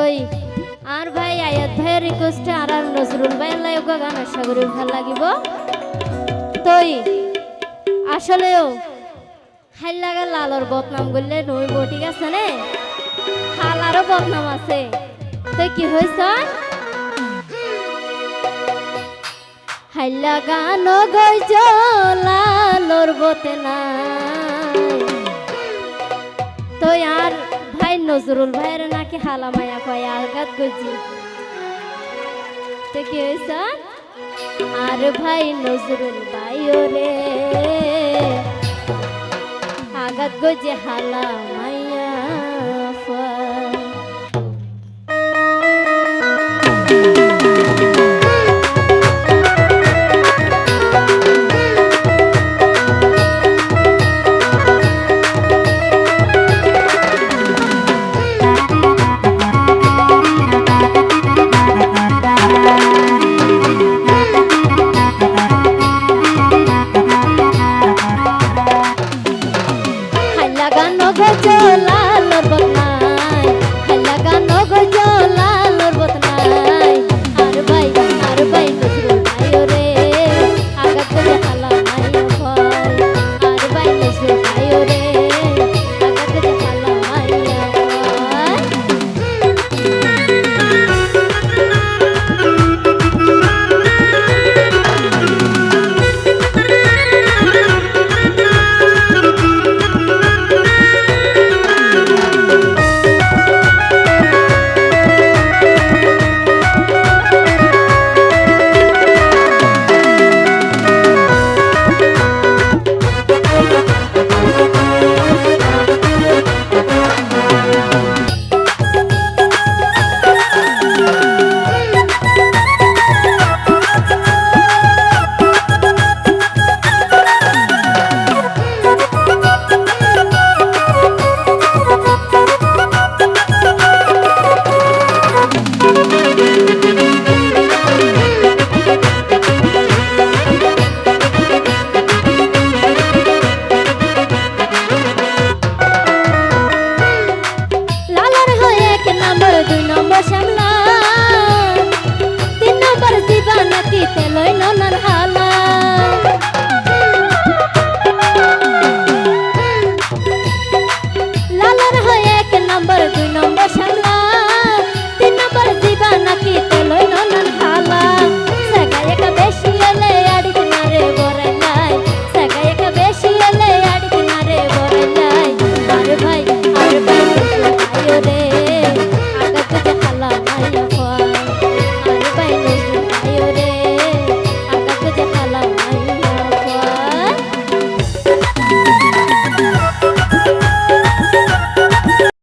তই আর ভাই, আয়াত ভাইয়ের রিকোয়েস্টে আর আর নজরুল ভাইয়ের লাইক গান আশা করি ভালো লাগিব। তই, আসলেও হাইল লাগা লালর বদনাম করলে নইব ঠিক আছে নে? হালারও বদনাম আছে। তুই কি হয়েছ হাইলা গান গইজ লালর বতে নাই নজরুল ভাইয়ের নাকি হালা মায়া কয় আঘাত গজি তো কি হয়েছ? আর ভাই নজরুল ভাই রে, আঘাত গজে হালা 快过来！এক নম্বর দুই নম্বর শ্যামলা? তিন নম্বর জীবন কি তেলই ননার হা